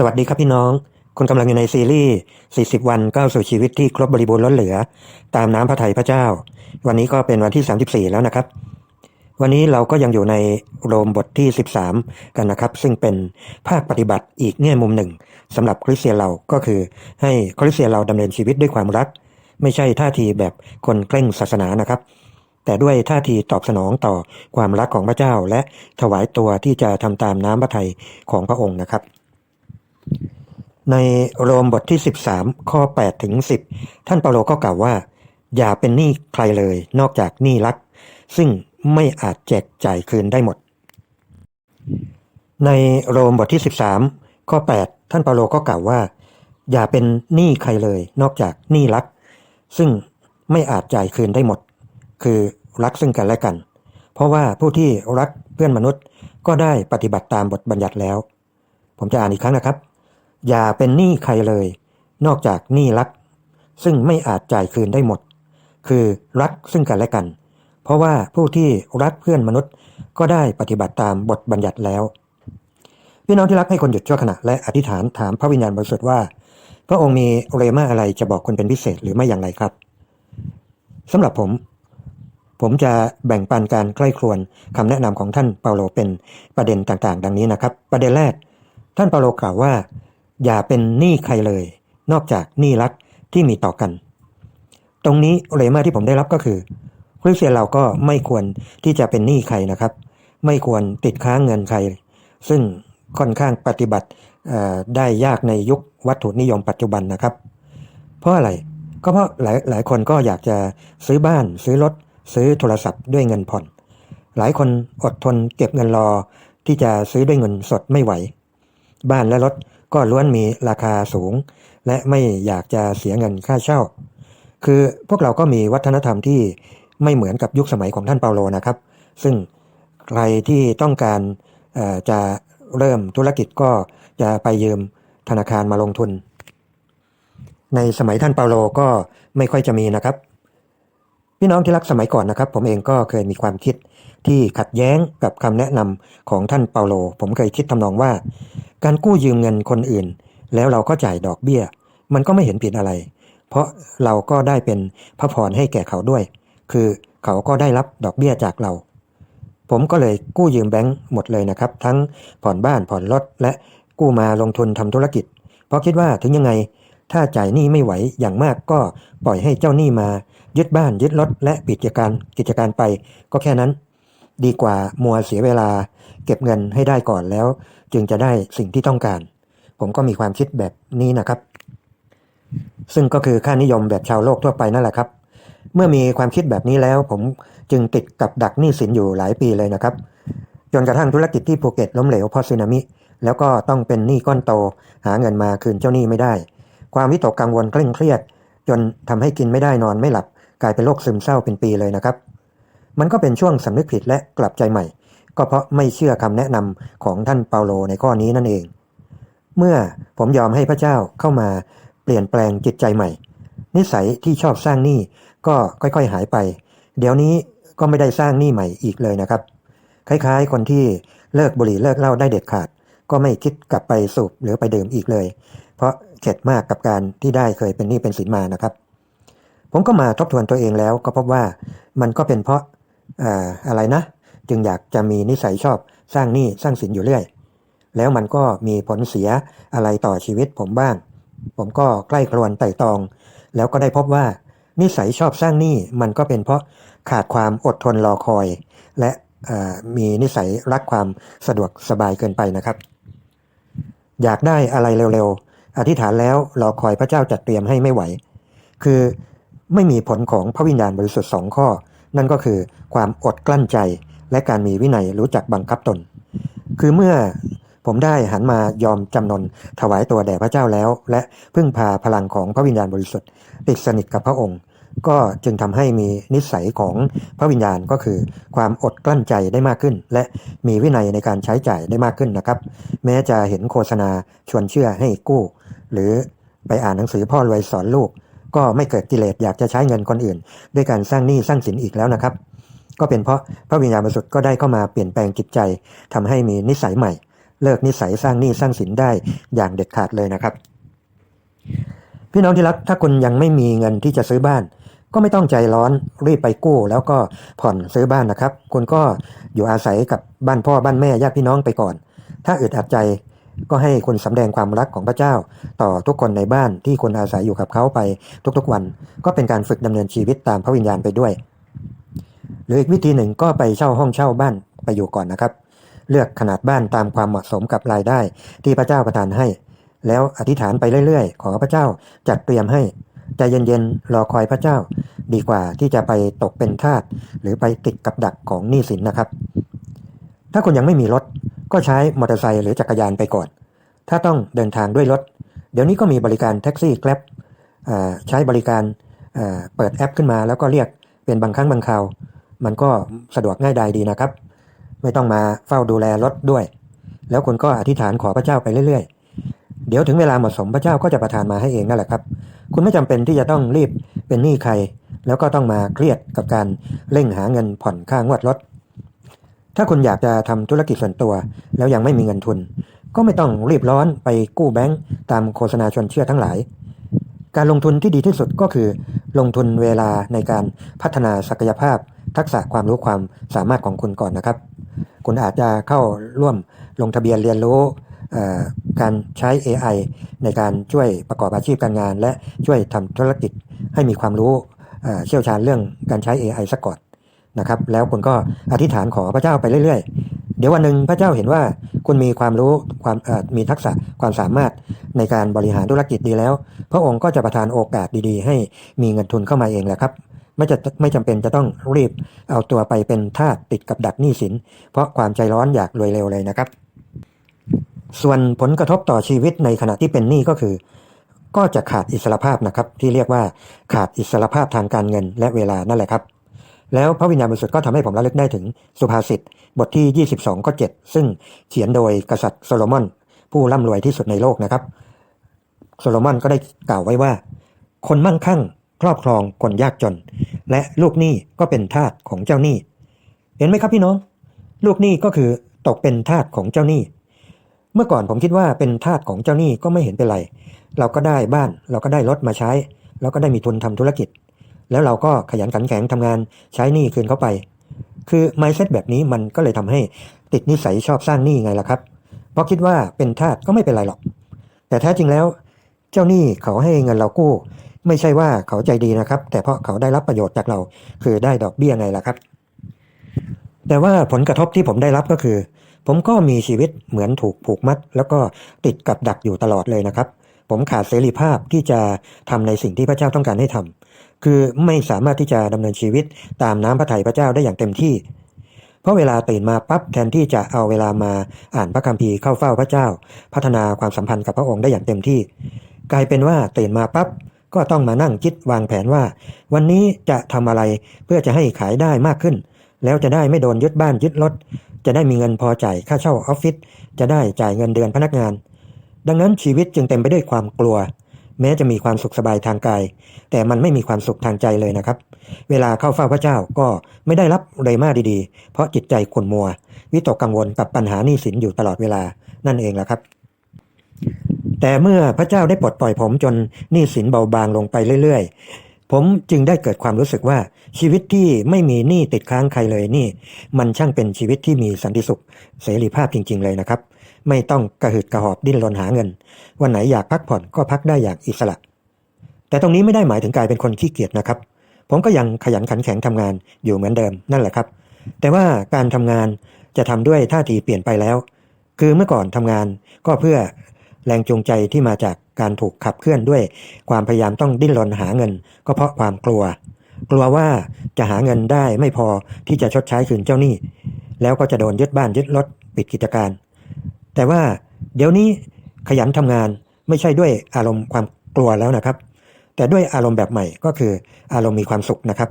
สวัสดีครับพี่น้อง คุณกำลังอยู่ในซีรีส์ 40 วันก้าวสู่ชีวิตที่ครบบริบูรณ์ล้นเหลือ ตามน้ำพระทัยพระเจ้า วันนี้ก็เป็นวันที่ 34 แล้วนะครับ วันนี้เราก็ยังอยู่ในโรมบทที่ 13 กันนะครับ ซึ่งเป็นภาคปฏิบัติอีกแง่มุมหนึ่งสำหรับคริสเตียนเราก็คือให้คริสเตียนเราดำเนินชีวิตด้วยความรัก ไม่ใช่ท่าทีแบบคนเคร่งศาสนานะครับแต่ด้วยท่าทีตอบสนองต่อความรักของพระเจ้า และถวายตัวที่จะทำตามน้ำพระทัยของพระองค์นะครับ ในโรมบทที่ 13 ข้อ 8 ถึง 10 ท่านเปาโลก็กล่าวว่า อย่าเป็นหนี้ใครเลย นอกจากหนี้รัก ซึ่งไม่อาจแจกจ่ายคืนได้หมด ในโรมบทที่ 13 ข้อ 8 ท่านเปาโลก็กล่าวว่า อย่าเป็นหนี้ใครเลย นอกจากหนี้รัก ซึ่งไม่อาจจ่ายคืนได้หมด คือรักซึ่งกันและกัน เพราะว่าผู้ที่รักเพื่อนมนุษย์ก็ได้ปฏิบัติตามบทบัญญัติแล้ว ผมจะอ่านอีกครั้งนะครับ อย่าเป็นหนี้ใครเลย นอกจากหนี้รัก ซึ่งไม่อาจจ่ายคืนได้หมด คือรักซึ่งกันและกัน เพราะว่าผู้ที่รักเพื่อนมนุษย์ก็ได้ปฏิบัติตามบทบัญญัติแล้ว พี่น้องที่รักให้คนหยุดชั่วขณะและอธิษฐานถามพระวิญญาณบริสุทธิ์ว่า พระองค์มีเรมาอะไรจะบอกคนเป็นพิเศษหรือไม่อย่างไรครับสำหรับผม ผมจะแบ่งปันการใกล้ครวนคำแนะนำของท่านเปาโลเป็นประเด็นต่างๆ ดังนี้นะครับ ประเด็นแรก ท่านเปาโลกล่าวว่า อย่าเป็นหนี้ใครเลย นอกจากหนี้รักที่มีต่อกัน ตรงนี้เรมาที่ผมได้รับก็คือคริสเตียนเราก็ไม่ควรที่จะเป็นหนี้ใครนะครับ ไม่ควรติดค้างเงินใคร ซึ่งค่อนข้างปฏิบัติได้ยากในยุควัตถุนิยมปัจจุบันนะครับ เพราะอะไรก็เพราะหลายหลายคนก็อยากจะซื้อบ้าน ซื้อรถ ซื้อโทรศัพท์ด้วยเงินผ่อน หลายคนอดทนเก็บเงินรอที่จะซื้อด้วยเงินสดไม่ไหว บ้านและรถ ก็ล้วนมีราคาสูง และไม่อยากจะเสียเงินค่าเช่า คือพวกเราก็มีวัฒนธรรมที่ไม่เหมือนกับยุคสมัยของท่านเปาโลนะครับ ซึ่งใครที่ต้องการจะเริ่มธุรกิจก็จะไปยืมธนาคารมาลงทุน ในสมัยท่านเปาโลก็ไม่ค่อยจะมีนะครับ พี่น้องที่รักสมัยก่อนนะครับ ผมเองก็เคยมีความคิดที่ขัดแย้งกับคำแนะนำของท่านเปาโล ผมเคยคิดทำนองว่า การกู้ยืมเงินคนอื่น แล้วเราก็จ่ายดอกเบี้ย มันก็ไม่เห็นผิดอะไร เพราะเราก็ได้เป็นพระพรให้แก่เขาด้วย คือเขาก็ได้รับดอกเบี้ยจากเรา ผมก็เลยกู้ยืมแบงก์หมดเลยนะครับ ทั้งผ่อนบ้านผ่อนรถและกู้มาลงทุนทำธุรกิจ เพราะคิดว่าถึงยังไง ถ้าจ่ายหนี้ไม่ไหวอย่างมากก็ปล่อยให้เจ้าหนี้มา ยึดบ้านยึดรถและปิดกิจการกิจการไป ก็แค่นั้น ดีกว่ามัวเสียเวลา เก็บเงินให้ได้ก่อนแล้ว จึงจะได้สิ่งที่ต้องการ ผมก็มีความคิดแบบนี้นะครับ ซึ่งก็คือค่านิยมแบบชาวโลกทั่วไปนั่นแหละครับ เมื่อมีความคิดแบบนี้แล้ว ผมจึงติดกับดักหนี้สินอยู่หลายปีเลยนะครับ จนกระทั่งธุรกิจที่ภูเก็ตล้มเหลวเพราะสึนามิ แล้วก็ต้องเป็นหนี้ก้อนโต หาเงินมาคืนเจ้าหนี้ไม่ได้ ความวิตกกังวลเคร่งเครียด จนทำให้กินไม่ได้นอนไม่หลับ กลายเป็นโรคซึมเศร้าเป็นปีเลยนะครับ มันก็เป็นช่วงสำนึกผิดและกลับใจใหม่ ก็เพราะไม่เชื่อคำแนะนำของท่านเปาโลในข้อนี้นั่นเอง เมื่อผมยอมให้พระเจ้าเข้ามาเปลี่ยนแปลงจิตใจใหม่ นิสัยที่ชอบสร้างหนี้ก็ค่อยๆหายไป เดี๋ยวนี้ก็ไม่ได้สร้างหนี้ใหม่อีกเลยนะครับ คล้ายๆ คนที่เลิกบุหรี่เลิกเหล้าได้เด็ดขาด ก็ไม่คิดกลับไปสูบหรือไปดื่มอีกเลย เพราะเข็ดมากกับการที่ได้เคยเป็นหนี้เป็นสินมานะครับ ผมก็มาทบทวนตัวเองแล้วก็พบว่ามันก็เป็นเพราะอ่ออะไรนะ จึงอยากจะมีนิสัยชอบสร้างหนี้สร้างสินอยู่เรื่อย แล้วมันก็มีผลเสียอะไรต่อชีวิตผมบ้าง ผมก็ใกล้ครวนไต่ตอง แล้วก็ได้พบว่า นิสัยชอบสร้างหนี้มันก็เป็นเพราะขาดความอดทนรอคอย และมีนิสัยรักความสะดวกสบายเกินไปนะครับ อยากได้อะไรเร็วๆ อธิษฐานแล้วรอคอยพระเจ้าจัดเตรียมให้ไม่ไหว คือไม่มีผลของพระวิญญาณบริสุทธิ์สองข้อ นั่นก็คือความอดกลั้นใจ และการมีวินัยรู้จักบังคับตน คือเมื่อผมได้หันมายอมจำนนถวายตัวแด่พระเจ้าแล้ว และพึ่งพาพลังของพระวิญญาณบริสุทธิ์ติดสนิทกับพระองค์ ก็จึงทำให้มีนิสัยของพระวิญญาณก็คือ ความอดกลั้นใจได้มากขึ้น และมีวินัยในการใช้จ่ายได้มากขึ้นนะครับ แม้จะเห็นโฆษณาชวนเชื่อให้กู้ หรือไปอ่านหนังสือพ่อรวยสอนลูก ก็ไม่เกิดกิเลสอยากจะใช้เงินคนอื่น ด้วยการสร้างหนี้สร้างสินอีกแล้วนะครับ ก็เป็นเพราะพระวิญญาณบริสุทธิ์ก็ได้เข้ามาเปลี่ยนแปลงจิตใจทำให้มีนิสัยใหม่ เลิกนิสัยสร้างหนี้สร้างสินได้อย่างเด็ดขาดเลยนะครับ พี่น้องที่รักถ้าคุณยังไม่มีเงินที่จะซื้อบ้าน ก็ไม่ต้องใจร้อนรีบไปกู้ แล้วก็ผ่อนซื้อบ้านนะครับคุณก็อยู่อาศัยกับบ้านพ่อบ้านแม่ญาติพี่น้องไปก่อน ถ้าอึดอัดใจก็ให้คุณสำแดงความรักของพระเจ้า ต่อทุกคนในบ้านที่คุณอาศัยอยู่กับเขาไปทุกๆวัน ก็เป็นการฝึกดำเนินชีวิตตามพระวิญญาณไปด้วย หรืออีกวิธีหนึ่งก็ไปเช่าห้องเช่าบ้านไปอยู่ก่อนนะครับ เลือกขนาดบ้านตามความเหมาะสมกับรายได้ที่พระเจ้าประทานให้ แล้วอธิษฐานไปเรื่อยๆ ขอพระเจ้าจัดเตรียมให้ใจเย็นๆรอคอยพระเจ้า ดีกว่าที่จะไปตกเป็นทาสหรือไปติดกับดักของหนี้สินนะครับ ถ้าคุณยังไม่มีรถก็ใช้มอเตอร์ไซค์หรือจักรยานไปก่อน ถ้าต้องเดินทางด้วยรถ เดี๋ยวนี้ก็มีบริการแท็กซี่แกล็บใช้บริการเอ่อเปิดแอปขึ้นมาแล้วก็เรียกเป็นบางครั้งบางคราว มันก็สะดวกง่ายดายดีนะครับ ไม่ต้องมาเฝ้าดูแลรถด้วย แล้วคุณก็อธิษฐานขอพระเจ้าไปเรื่อยๆ เดี๋ยวถึงเวลาเหมาะสมพระเจ้าก็จะประทานมาให้เองนั่นแหละครับ คุณไม่จำเป็นที่จะต้องรีบเป็นหนี้ใคร แล้วก็ต้องมาเครียดกับการเร่งหาเงินผ่อนค่างวดรถ ถ้าคุณอยากจะทำธุรกิจส่วนตัว แล้วยังไม่มีเงินทุน ก็ไม่ต้องรีบร้อนไปกู้แบงก์ตามโฆษณาชวนเชื่อทั้งหลายการลงทุนที่ดีที่สุดก็คือ ลงทุนเวลาในการพัฒนาศักยภาพ ทักษะความรู้ความสามารถของคุณก่อนนะครับ คุณอาจจะเข้าร่วมลงทะเบียนเรียนรู้การใช้ AI ในการช่วยประกอบอาชีพการงาน และช่วยทำธุรกิจให้มีความรู้เชี่ยวชาญเรื่องการใช้ AI ซะก่อนนะครับ แล้วคุณก็อธิษฐานขอพระเจ้าไปเรื่อยๆ เดี๋ยววันหนึ่งพระเจ้าเห็นว่าคุณมีความรู้ความมีทักษะความสามารถในการบริหารธุรกิจดีแล้ว พระองค์ก็จะประทานโอกาสดีๆ ให้มีเงินทุนเข้ามาเองแหละครับ ไม่จะไม่จำเป็นจะต้องรีบเอาตัวไปเป็นทาสติดกับดักหนี้สิน เพราะความใจร้อนอยากรวยเร็วเลยนะครับ ส่วนผลกระทบต่อชีวิตในขณะที่เป็นหนี้ก็คือ ก็จะขาดอิสรภาพนะครับ ที่เรียกว่าขาดอิสรภาพทางการเงินและเวลานั่นแหละครับ แล้วพระวิญญาณบริสุทธิ์ก็ทำให้ผมระลึกได้ถึงสุภาษิตบทที่ 22ข้อ7ซึ่งเขียนโดยกษัตริย์โซโลมอน ผู้ร่ำรวยที่สุดในโลกนะครับโซโลมอนก็ได้กล่าวไว้ว่า คนมั่งคั่ง ครอบครองคนยากจน และลูกหนี้ก็เป็นทาสของเจ้าหนี้ เห็นไหมครับพี่น้อง ลูกหนี้ก็คือตกเป็นทาสของเจ้าหนี้ เมื่อก่อนผมคิดว่าเป็นทาสของเจ้าหนี้ก็ไม่เห็นเป็นไร เราก็ได้บ้านเราก็ได้รถมาใช้ เราก็ได้มีทุนทำธุรกิจ แล้วเราก็ขยันขันแข็งทำงานใช้หนี้คืนเข้าไป คือ mindset แบบนี้มันก็เลยทำให้ติดนิสัยชอบสร้างหนี้ไงล่ะครับ เพราะคิดว่าเป็นทาสก็ไม่เป็นไรหรอก แต่แท้จริงแล้ว เจ้าหนี้เขาให้เงินเรากู้ ไม่ใช่ว่าเขาใจดีนะครับ แต่เพราะเขาได้รับประโยชน์จากเรา คือได้ดอกเบี้ยไงล่ะครับ แต่ว่าผลกระทบที่ผมได้รับก็คือ ผมก็มีชีวิตเหมือนถูกผูกมัด แล้วก็ติดกับดักอยู่ตลอดเลยนะครับ ผมขาดเสรีภาพที่จะทำในสิ่งที่พระเจ้าต้องการให้ทำคือไม่สามารถที่จะดำเนินชีวิตตามน้ำพระทัยพระเจ้าได้อย่างเต็มที่เพราะเวลาตื่นมาปั๊บแทนที่จะเอาเวลามาอ่านพระคัมภีร์เข้าเฝ้าพระเจ้า พัฒนาความสัมพันธ์กับพระองค์ได้อย่างเต็มที่ กลายเป็นว่าตื่นมาปั๊บ ก็ต้องมานั่งคิดวางแผนว่า วันนี้จะทำอะไรเพื่อจะให้ขายได้มากขึ้น แล้วจะได้ไม่โดนยึดบ้านยึดรถ จะได้มีเงินพอจ่ายค่าเช่าออฟฟิศจะได้จ่ายเงินเดือนพนักงาน ดังนั้นชีวิตจึงเต็มไปด้วยความกลัว แม้จะมีความสุขสบายทางกาย แต่มันไม่มีความสุขทางใจเลยนะครับ เวลาเข้าเฝ้าพระเจ้าก็ไม่ได้รับเรมาดีๆ เพราะจิตใจขุ่นมัว วิตกกังวลกับปัญหาหนี้สินอยู่ตลอดเวลานั่นเองแหละครับ แต่เมื่อพระเจ้าได้ปลดปล่อยผมจนหนี้สินเบาบางลงไปเรื่อย ๆ ผมจึงได้เกิดความรู้สึกว่าชีวิตที่ไม่มีหนี้ติดค้างใครเลยนี่ มันช่างเป็นชีวิตที่มีสันติสุขเสรีภาพจริง ๆ เลยนะครับ ไม่ต้องกระหืดกระหอบดิ้นรนหาเงิน วันไหนอยากพักผ่อนก็พักได้อย่างอิสระ แต่ตรงนี้ไม่ได้หมายถึงกลายเป็นคนขี้เกียจนะครับ ผมก็ยังขยันขันแข็งทำงานอยู่เหมือนเดิมนั่นแหละครับ แต่ว่าการทำงานจะทำด้วยท่าทีเปลี่ยนไปแล้ว คือเมื่อก่อนทำงานก็เพื่อ แรงจูงใจที่มาจากการถูกขับเคลื่อนด้วย ความพยายามต้องดิ้นรนหาเงิน ก็เพราะความกลัว กลัวว่าจะหาเงินได้ไม่พอที่จะชดใช้คืนเจ้าหนี้ แล้วก็จะโดนยึดบ้านยึดรถปิดกิจการ แต่ว่าเดี๋ยวนี้ขยันทำงานไม่ใช่ด้วยอารมณ์ความกลัวแล้วนะครับ แต่ด้วยอารมณ์แบบใหม่ก็คืออารมณ์มีความสุขนะครับ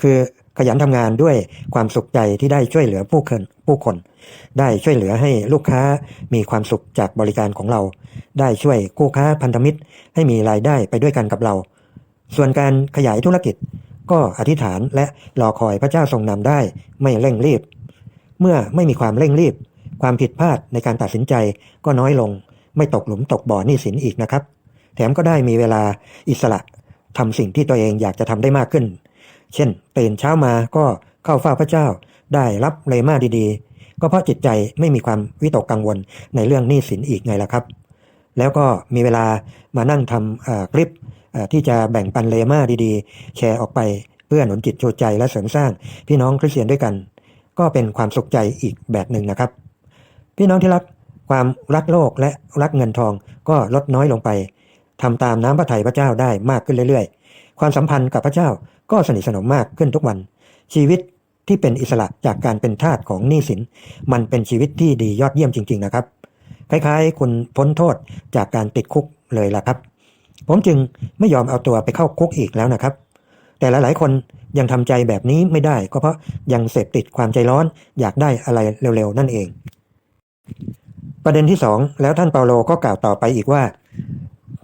คือ ขยันทำงานด้วยความสุขใจที่ได้ช่วยเหลือผู้คนผู้คน ได้ช่วยเหลือให้ลูกค้ามีความสุขจากบริการของเรา ได้ช่วยคู่ค้าพันธมิตร ให้มีรายได้ไปด้วยกันกับเรา ส่วนการขยายธุรกิจ ก็อธิษฐานและรอคอยพระเจ้าทรงนำได้ไม่เร่งรีบ เมื่อไม่มีความเร่งรีบ ความผิดพลาดในการตัดสินใจก็น้อยลง ไม่ตกหลุมตกบ่อหนี้สินอีกนะครับ แถมก็ได้มีเวลาอิสระทำสิ่งที่ตัวเองอยากจะทำได้มากขึ้น เช่นตื่นเช้ามาก็เข้าเฝ้าพระเจ้า ได้รับเลมาดีๆ ก็เพราะจิตใจไม่มีความวิตกกังวลในเรื่องหนี้สินอีกไงล่ะครับ แล้วก็มีเวลามานั่งทำคลิปที่จะแบ่งปันเลมาดีๆ แชร์ออกไปเพื่อหนุนจิตชูใจและเสริมสร้างพี่น้องคริสเตียนด้วยกัน ก็เป็นความสุขใจอีกแบบหนึ่งนะครับ พี่น้องที่รักความรักโลกและรักเงินทองก็ลดน้อยลงไปทำตามน้ำพระทัยพระเจ้าได้มากขึ้นเรื่อยๆ ความสัมพันธ์กับพระเจ้าก็สนิทสนมมากขึ้นทุกวัน ชีวิตที่เป็นอิสระจากการเป็นทาสของหนี้สิน มันเป็นชีวิตที่ดียอดเยี่ยมจริง ๆ นะครับ คล้ายๆ คุณพ้นโทษจากการติดคุกเลยล่ะครับ ผมจึงไม่ยอมเอาตัวไปเข้าคุกอีกแล้วนะครับ แต่หลายๆคนยังทำใจแบบนี้ไม่ได้ก็เพราะยังเสพติดความใจร้อนอยากได้อะไรเร็วๆ นั่นเอง ประเด็นที่สองแล้วท่านเปาโลก็กล่าวต่อไปอีกว่า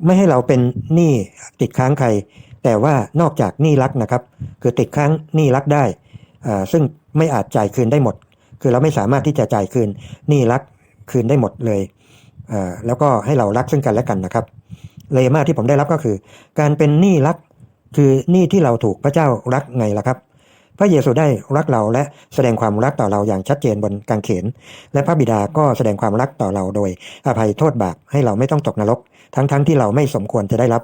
ไม่ให้เราเป็นหนี้ติดค้างใคร แต่ว่านอกจากหนี้รักนะครับ คือติดค้างหนี้รักได้ ซึ่งไม่อาจจ่ายคืนได้หมด คือเราไม่สามารถที่จะจ่ายคืนหนี้รักคืนได้หมดเลย แล้วก็ให้เรารักซึ่งกันและกันนะครับ เลมาที่ผมได้รับก็คือ การเป็นหนี้รักคือหนี้ที่เราถูกพระเจ้ารักไงล่ะครับ พระเยซูได้รักเราและแสดงความรักต่อเราอย่างชัดเจนบนกางเขน และพระบิดาก็แสดงความรักต่อเราโดยอภัยโทษบาปให้เราไม่ต้องตกนรก ทั้งๆทที่เราไม่สมควรจะได้รับ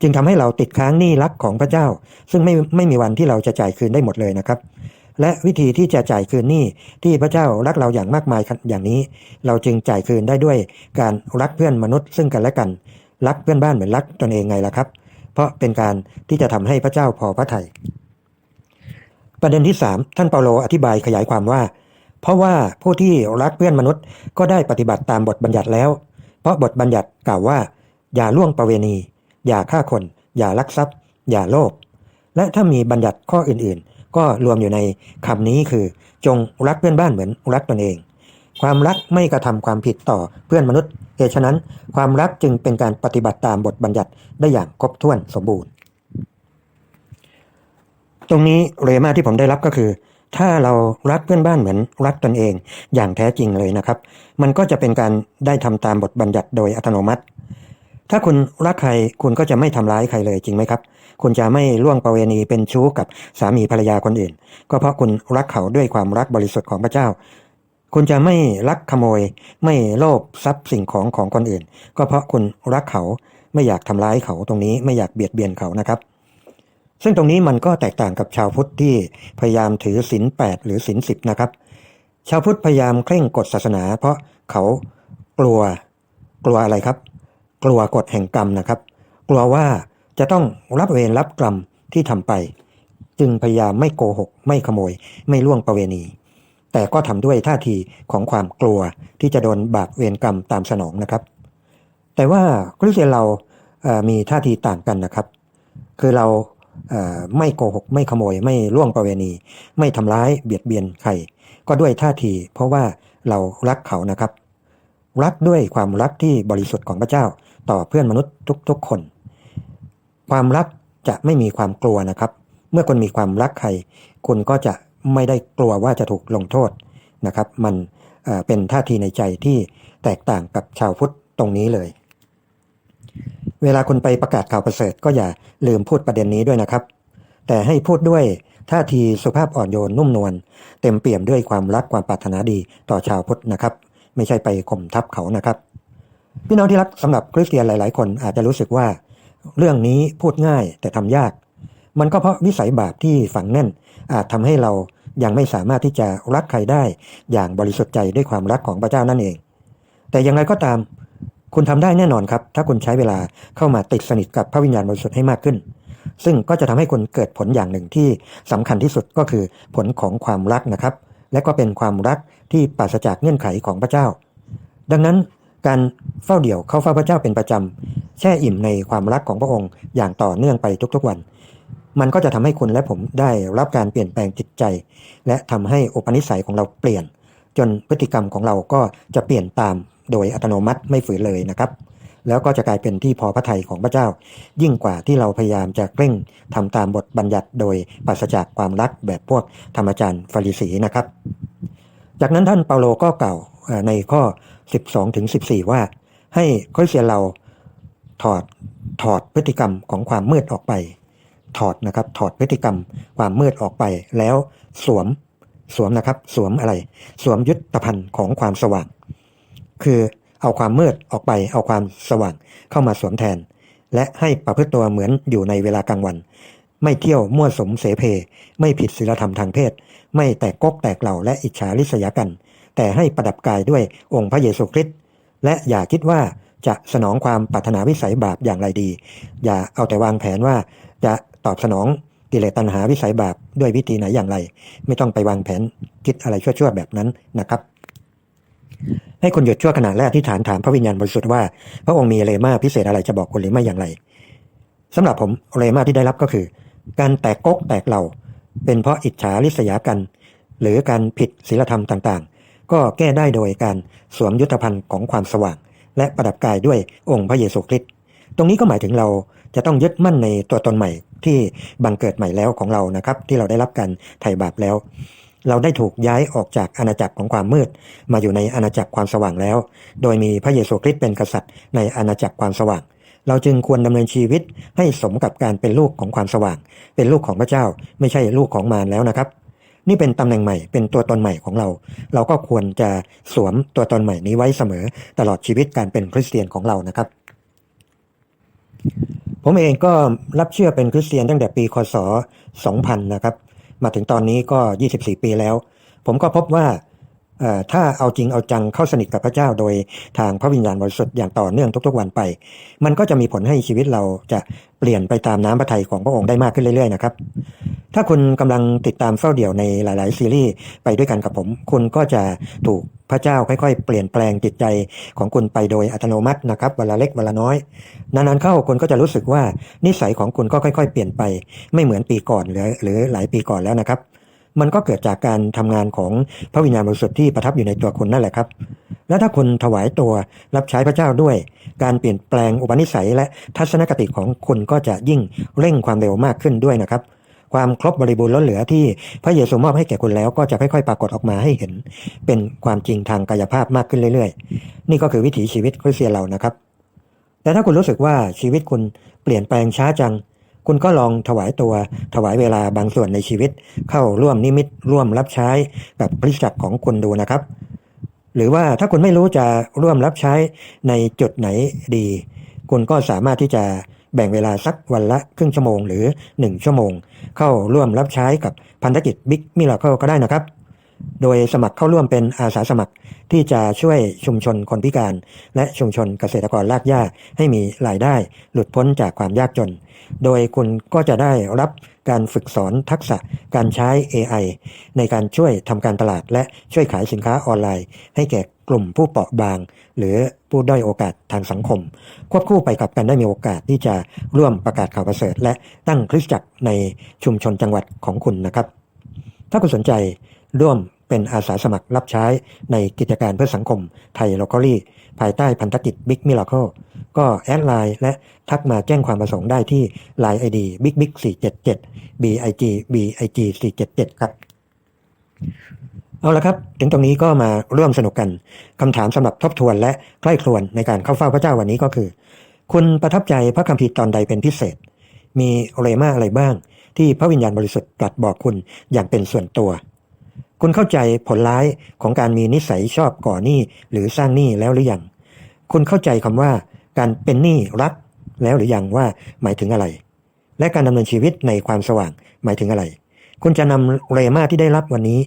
จึงทำให้เราติดค้างหนี้รักของพระเจ้า ซึ่งไม่ไม่มีวันที่เราจะจ่ายคืนได้หมดเลยนะครับ และวิธีที่จะจ่ายคืนหนี้ที่พระเจ้ารักเราอย่างมากมายอย่างนี้ เราจึงจ่ายคืนได้ด้วยการรักเพื่อนมนุษย์ซึ่งกันและกัน รักเพื่อนบ้านเหมือนรักตนเองไงล่ะครับ เพราะเป็นการที่จะทำให้พระเจ้าพอพระทยัยประเด็นที่ 3 ท่านเปาโลอธิบายขยายความว่า เพราะว่าผู้ที่รักเพื่อนมนุษย์ก็ได้ปฏิบัติตามบทบัญญัติแล้ว เพราะบทบัญญัติกล่าวว่า อย่าล่วงประเวณี อย่าฆ่าคน อย่าลักทรัพย์ อย่าโลภและถ้ามีบัญญัติข้ออื่นๆ ก็รวมอยู่ในคำนี้คือ จงรักเพื่อนบ้านเหมือนรักตนเอง ความรักไม่กระทำความผิดต่อเพื่อนมนุษย์เหตุฉะนั้น ความรักจึงเป็นการปฏิบัติตามบทบัญญัติได้อย่างครบถ้วนสมบูรณ์ ตรงนี้เรมาที่ผมได้รับก็คือ ถ้าเรารักเพื่อนบ้านเหมือนรักตนเอง อย่างแท้จริงเลยนะครับ มันก็จะเป็นการได้ทำตามบทบัญญัติโดยอัตโนมัติ ถ้าคุณรักใครคุณก็จะไม่ทำร้ายใครเลยจริงไหมครับ คุณจะไม่ล่วงประเวณีเป็นชู้กับสามีภรรยาคนอื่น ก็เพราะคุณรักเขาด้วยความรักบริสุทธิ์ของพระเจ้า คุณจะไม่ลักขโมย ไม่โลภทรัพย์สิ่งของของคนอื่น ก็เพราะคุณรักเขาไม่อยากทำร้ายเขาตรงนี้ไม่อยากเบียดเบียนเขานะครับ ซึ่งตรงนี้มันก็แตกต่างกับชาวพุทธที่พยายามถือศีลแปดหรือศีลสิบนะครับชาวพุทธพยายามเคร่งกฎศาสนา เพราะเขากลัวกลัวอะไรครับ กลัวกฎแห่งกรรมนะครับ กลัวว่าจะต้องรับเวรรับกรรมที่ทำไป จึงพยายามไม่โกหก ไม่ขโมย ไม่ล่วงประเวณี แต่ก็ทำด้วยท่าทีของความกลัวที่จะโดนบาปเวรกรรมตามสนองนะครับ แต่ว่าคริสเตียนเราเอ่อมีท่าทีต่างกันนะครับ คือเราเอ่อไม่โกหก ไม่ขโมย ไม่ล่วงประเวณี ไม่ทำร้ายเบียดเบียนใคร ก็ด้วยท่าที เพราะว่าเรารักเขานะครับ รักด้วยความรักที่บริสุทธิ์ของพระเจ้า ต่อเพื่อนมนุษย์ทุกๆคน ความรักจะไม่มีความกลัวนะครับ เมื่อคุณมีความรักใครคุณก็จะไม่ได้กลัวว่าจะถูกลงโทษนะครับ มันเเป็นท่าทีในใจที่แตกต่างกับชาวพุทธตรงนี้เลย เวลาคุณไปประกาศข่าวประเสริฐก็อย่าลืมพูดประเด็นนี้ด้วยนะครับ แต่ให้พูดด้วยท่าทีสุภาพอ่อนโยนนุ่มนวลเต็มเปี่ยมด้วยความรักความปรารถนาดีต่อชาวพุทธนะครับ ไม่ใช่ไปข่มทับเขานะครับ พี่น้องที่รักสำหรับคริสเตียนหลาย ๆ คนอาจจะรู้สึกว่า เรื่องนี้พูดง่ายแต่ทำยาก มันก็เพราะวิสัยบาปที่ฝังแน่น อาจทำให้เรายังไม่สามารถที่จะรักใครได้ อย่างบริสุทธิ์ใจด้วยความรักของพระเจ้านั่นเอง แต่อย่างไรก็ตาม คุณทำได้แน่นอนครับ ถ้าคุณใช้เวลาเข้ามาติดสนิทกับพระวิญญาณบริสุทธิ์ให้มากขึ้น ซึ่งก็จะทำให้คุณเกิดผลอย่างหนึ่งที่สำคัญที่สุดก็คือผลของความรักนะครับ และก็เป็นความรักที่ปราศจากเงื่อนไขของพระเจ้า ดังนั้น การเฝ้าเดี่ยวเข้าเฝ้าพระเจ้าเป็นประจำ แช่อิ่มในความรักของพระองค์อย่างต่อเนื่องไปทุกๆวัน มันก็จะทำให้คุณและผมได้รับการเปลี่ยนแปลงจิตใจ และทำให้อุปนิสัยของเราเปลี่ยน จนพฤติกรรมของเราก็จะเปลี่ยนตามโดยอัตโนมัติไม่ฝืนเลยนะครับ แล้วก็จะกลายเป็นที่พอพระทัยของพระเจ้า ยิ่งกว่าที่เราพยายามจะเร่งทำตามบทบัญญัติโดยปราศจากความรักแบบพวกธรรมจารย์ฟาริสีนะครับ จากนั้นท่านเปาโลก็กล่าวในข้อ 12ถึง14 ว่า ให้คริสเตียนเราถอดถอดพฤติกรรมของความมืดออกไป ถอดนะครับถอดพฤติกรรมความมืดออกไป แล้วสวมสวมนะครับ สวมอะไร สวมยุทธภัณฑ์ของความสว่าง คือเอาความมืดออกไป เอาความสว่างเข้ามาสวมแทน และให้ประพฤติตัวเหมือนอยู่ในเวลากลางวัน ไม่เที่ยวมั่วสมเสเพ ไม่ผิดศีลธรรมทางเพศ ไม่แตกกกแตกเหล่าและอิจฉาริษยากัน แต่ให้ประดับกายด้วยองค์พระเยซูคริสต์และอย่าคิดว่าจะสนองความปรารถนาวิสัยบาปอย่างไรดี อย่าเอาแต่วางแผนว่าจะตอบสนองกิเลสตัณหาวิสัยบาปด้วยวิธีไหนอย่างไร ไม่ต้องไปวางแผนคิดอะไรชั่วๆแบบนั้นนะครับ ให้คุณหยุดชั่วขณะแรกที่ฐานถามพระวิญญาณบริสุทธิ์ว่าพระองค์มีเลมาพิเศษอะไรจะบอกคุณหรือไม่อย่างไรสำหรับผมเลมาที่ได้รับก็คือ การแตกกกแตกเหล่า เป็นเพราะอิจฉาริษยากัน หรือการผิดศีลธรรมต่างๆ ก็แก้ได้โดยการสวมยุทธภัณฑ์ของความสว่าง และประดับกายด้วยองค์พระเยซูคริสต์ตรงนี้ก็หมายถึงเราจะต้องยึดมั่นในตัวตนใหม่ที่บังเกิดใหม่แล้วของเรานะครับ ที่เราได้รับการไถ่บาปแล้ว เราได้ถูกย้ายออกจากอาณาจักรของความมืด มาอยู่ในอาณาจักรความสว่างแล้ว โดยมีพระเยซูคริสต์เป็นกษัตริย์ในอาณาจักรความสว่าง เราจึงควรดำเนินชีวิตให้สมกับการเป็นลูกของความสว่าง เป็นลูกของพระเจ้า ไม่ใช่ลูกของมารแล้วนะครับ นี่เป็นตำแหน่งใหม่ เป็นตัวตนใหม่ของเรา เราก็ควรจะสวมตัวตนใหม่นี้ไว้เสมอ ตลอดชีวิตการเป็นคริสเตียนของเรานะครับ ผมเองก็รับเชื่อเป็นคริสเตียนตั้งแต่ปีคศ 2000 นะครับ มาถึงตอนนี้ก็ 24 ปีแล้ว ผมก็พบว่า ถ้าเอาจริงเอาจังเข้าสนิทกับพระเจ้าโดยทางพระวิญญาณบริสุทธิ์อย่างต่อเนื่องทุกๆวันไป มันก็จะมีผลให้ชีวิตเราจะเปลี่ยนไปตามน้ำพระทัยของพระองค์ได้มากขึ้นเรื่อยๆนะครับ ถ้าคุณกำลังติดตามเฝ้าเดี่ยวในหลาย ๆ ซีรีส์ไปด้วยกันกับผม คุณก็จะถูกพระเจ้าค่อยๆ เปลี่ยนแปลงจิตใจของคุณไปโดยอัตโนมัตินะครับเวลาเล็กเวลาน้อย นานๆเข้าคุณก็จะรู้สึกว่านิสัยของคุณก็ค่อย ๆ เปลี่ยนไปไม่เหมือนปีก่อนหรือหรือหลายปีก่อนแล้วนะครับ มันก็เกิดจากการทำงานของพระวิญญาณบริสุทธิ์ที่ประทับอยู่ในตัวคุณนั่นแหละครับ และถ้าคุณถวายตัวรับใช้พระเจ้าด้วย การเปลี่ยนแปลงอุปนิสัย และทัศนคติของคุณก็จะยิ่งเร่งความเร็วมากขึ้นด้วยนะครับ ความครบบริบูรณ์ล้นเหลือที่พระเยซูมอบให้แก่คุณแล้วก็จะค่อยๆปรากฏออกมาให้เห็น เป็นความจริงทางกายภาพมากขึ้นเรื่อยๆ นี่ก็คือวิถีชีวิตคริสเตียนเรานะครับ แต่ถ้าคุณรู้สึกว่าชีวิตคุณเปลี่ยนแปลงช้าจัง คุณก็ลองถวายตัวถวายเวลาบางส่วนในชีวิต เข้าร่วมนิมิตร่วมรับใช้กับคริสตจักรของคุณดูนะครับ หรือว่าถ้าคุณไม่รู้จะร่วมรับใช้ในจุดไหนดี คุณก็สามารถที่จะแบ่งเวลาสักวันละครึ่งชั่วโมงหรือ 1 ชั่วโมง เข้าร่วมรับใช้กับพันธกิจบิ๊กมิล a เคิลก็ได้นะครับ โดยสมัครเข้าร่วมเป็นอาสาสมัครที่จะช่วยชุมชนคนพิการ และชุมชนเกษตรกรลากหญ้าให้มีรายได้หลุดพ้นจากความยากจน โดยคุณก็จะได้รับการฝึกสอนทักษะการใช้ AI ในการช่วยทำการตลาด และช่วยขายสินค้าออนไลน์ ให้แก่กลุ่มผู้เปราะบาง หรือผู้ด้อยโอกาสทางสังคม ควบคู่ไปกับการได้มีโอกาสที่จะร่วมประกาศข่าวประเสริฐ และตั้งคริสตจักรในชุมชนจังหวัดของคุณนะครับ ถ้าคุณสนใจ ร่วมเป็นอาสาสมัครรับใช้ในกิจการเพื่อสังคมไทย l o c a l ีภายใต้พันธกิจ Big Miracle ก็แอดไลน์และทักมาแจ้งความประสงค์ได้ที่ Line ID Big Big 477 BIG BIG 477 ครับ เอาละครับ ถึงตรงนี้ก็มาร่วมสนุกกันคำถามสำหรับทบทวนและใกล้ครวนในการเข้าเฝ้าพระเจ้าวันนี้ก็คือ คุณประทับใจพระคัมภีร์ตอนใดเป็นพิเศษ มีเรมาอะไรบ้าง ที่พระวิญญาณบริสุทธิ์ตรัสบอกคุณอย่างเป็นส่วนตัว คุณเข้าใจผลร้ายของการมีนิสัยชอบก่อหนี้หรือสร้างหนี้แล้วหรือยังคุณเข้าใจคำว่าการเป็นหนี้รักแล้วหรือยังว่าหมายถึงอะไร และการดำเนินชีวิตในความสว่างหมายถึงอะไร คุณจะนำเรมาที่ได้รับวันนี้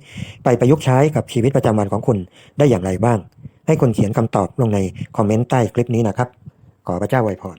ไปประยุกต์ใช้กับชีวิตประจำวันของคุณได้อย่างไรบ้าง ให้คุณเขียนคำตอบลงในคอมเมนต์ใต้คลิปนี้นะครับ ขอพระเจ้าอวยพร